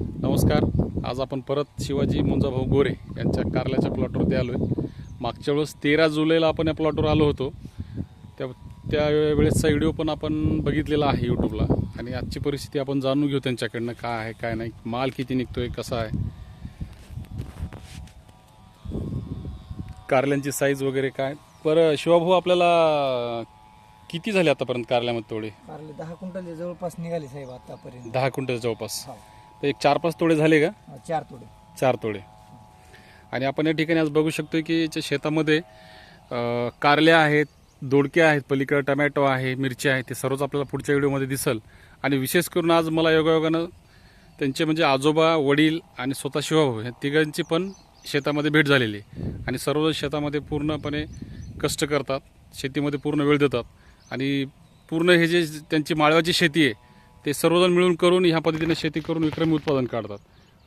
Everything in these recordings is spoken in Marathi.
नमस्कार. आज आपण परत शिवाजी मुंजाभाऊ गोरे यांच्या कारल्याच्या प्लॉटवरती आलो आहे मागच्या वेळेस तेरा जुलैला आपण या प्लॉटवर आलो होतो. त्या त्यावेळेसचा व्हिडिओ पण आपण बघितलेला आहे यूट्यूबला आणि आजची परिस्थिती आपण जाणून घेऊ त्यांच्याकडनं काय आहे काय नाही. माल किती निघतोय कसा आहे? कारल्यांची साईज वगैरे काय? बरं शिवाभाऊ आपल्याला किती झाले आतापर्यंत कारल्यामध्ये तोडे कारले दहा क्विंटल जवळपास निघाले साहेब आतापर्यंत. दहा क्विंटल जवळपास. हो. तर एक चार पाच तोडे झाले का? चार तोडे. चार तोडे. आणि आपण या ठिकाणी आज बघू शकतो की याच्या शेतामध्ये अं, कारल्या आहेत दोडके आहेत पलीकडे टमॅटो आहे मिरची आहे ते सर्वच आपल्याला पुढच्या व्हिडिओमध्ये दिसल. आणि विशेष करून आज मला योगायोगानं त्यांचे म्हणजे आजोबा वडील आणि स्वतः शिवभाऊ या तिघांची पण शेतामध्ये भेट झालेली आहे. आणि सर्व शेतामध्ये पूर्णपणे कष्ट करतात शेतीमध्ये पूर्ण वेळ देतात. आणि पूर्ण हे जे त्यांची माळवाची शेती आहे ते सर्वजण मिळून करून ह्या पद्धतीने शेती करून विक्रमी उत्पादन काढतात.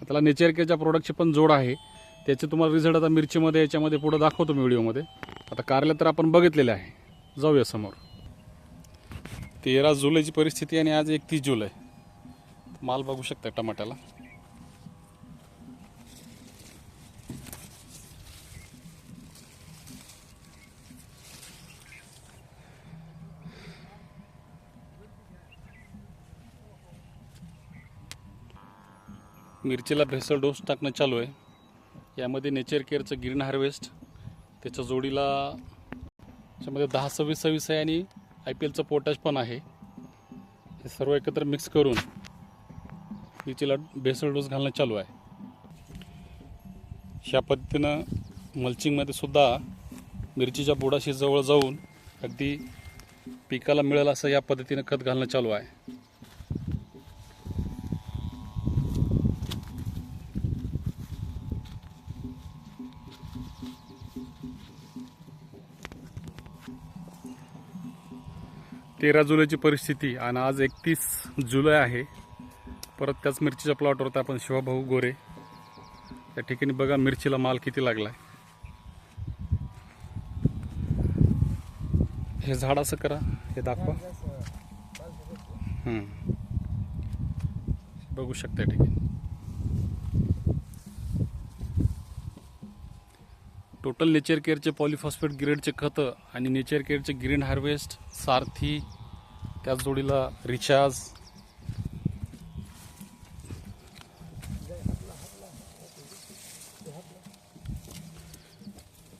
त्याला नेचर केअरच्या प्रोडक्टची पण जोड आहे. त्याचे तुम्हाला रिझल्ट आता मिरचीमध्ये याच्यामध्ये पुढं दाखवतो मी व्हिडिओमध्ये. आता कारल्या तर आपण बघितलेलं आहे. जाऊया समोर. तेरा जुलैची परिस्थिती आणि आज एकतीस जुलै. माल बघू शकता टमाट्याला. मिरचीला भेसळ डोस टाकणं चालू आहे. यामध्ये नेचर केअरचं ग्रीन हार्वेस्ट त्याच्या जोडीला त्याच्यामध्ये दहा सव्वीस सव्वीस आहे आणि आय पी एलचं पोटॅश पण आहे. हे सर्व एकत्र मिक्स करून मिरचीला भेसळ डोस घालणं चालू आहे. ह्या पद्धतीनं मल्चिंगमध्ये सुद्धा मिरचीच्या बुडाशी जवळ जाऊन अगदी पिकाला मिळेल असं या पद्धतीनं खत घालणं चालू आहे. तेरा जुलैची परिस्थिती आणि आज एकतीस जुलै आहे. परत त्याच मिरचीच्या प्लॉटवरती आपण शिवाभाऊ गोरे. त्या ठिकाणी बघा मिरचीला माल किती लागला आहे हे झाड असं करा हे दाखवा. बघू शकता ठिकाणी. टोटल नेचर केअरचे पॉलिफॉस्फेट ग्रेडचे खतं आणि नेचर केअरचे ग्रीन हार्वेस्ट सारथी त्याच जोडीला रिचार्ज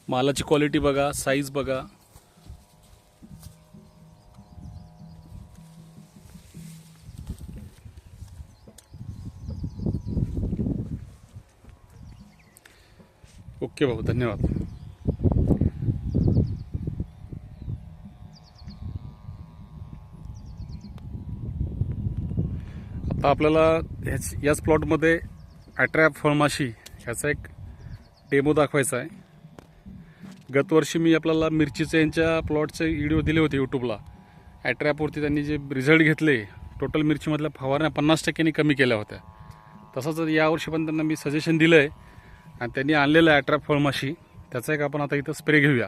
मालाची क्वालिटी बघा साईज बघा. ओके भाऊ धन्यवाद. आता आपल्याला ह्याच याच प्लॉटमध्ये ॲट्रॅप फळमाशी ह्याचा एक डेमो दाखवायचा आहे. गतवर्षी मी आपल्याला मिरचीचे यांच्या प्लॉटचे व्हिडिओ दिले होते यूट्यूबला ॲट्रॅपवरती त्यांनी जे रिझल्ट घेतले टोटल मिरचीमधल्या फवारण्या पन्नास टक्क्यांनी कमी केल्या होत्या. तसंच यावर्षी पण त्यांना मी सजेशन दिलं आहे आणि त्यांनी आणलेलं आहे अट्रॅप फळमाशी त्याचा एक आपण आता इथं स्प्रे घेऊया.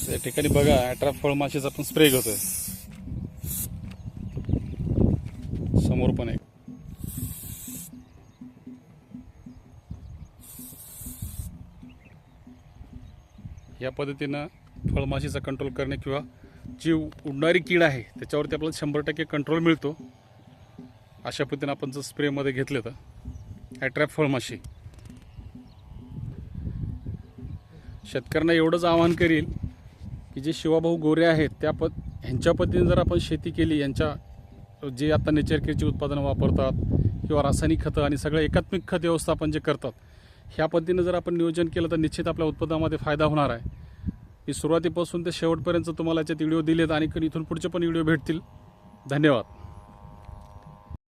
या ठिकाणी बघा अट्रॅप फळमाशीचा आपण स्प्रे घेतोय. समोर पण एक. या पद्धतीनं फळमाशीचा कंट्रोल करणे किंवा जी उडणारी कीड आहे त्याच्यावरती आपल्याला शंभर टक्के कंट्रोल मिळतो. अशा पद्धतीनं आपण जर स्प्रेमध्ये घेतलं तर. ॲट्रॅप फळमाशी शेतकऱ्यांना एवढंच आवाहन करील की जे शिवाभाऊ गोरे आहेत त्या प ह्यांच्या पद्धतीने जर आपण शेती केली यांच्या जे आता नेचरकेअरची उत्पादनं वापरतात किंवा रासायनिक खतं आणि सगळं एकात्मिक खत व्यवस्थापन जे करतात ह्या पद्धतीनं जर आपण नियोजन केलं तर निश्चित आपल्या उत्पादनामध्ये फायदा होणार आहे. मी सुरुवातीपासून ते शेवटपर्यंत तुम्हाला याच्यात व्हिडिओ दिलेत आणि इथून पुढचे पण व्हिडिओ भेटतील. धन्यवाद.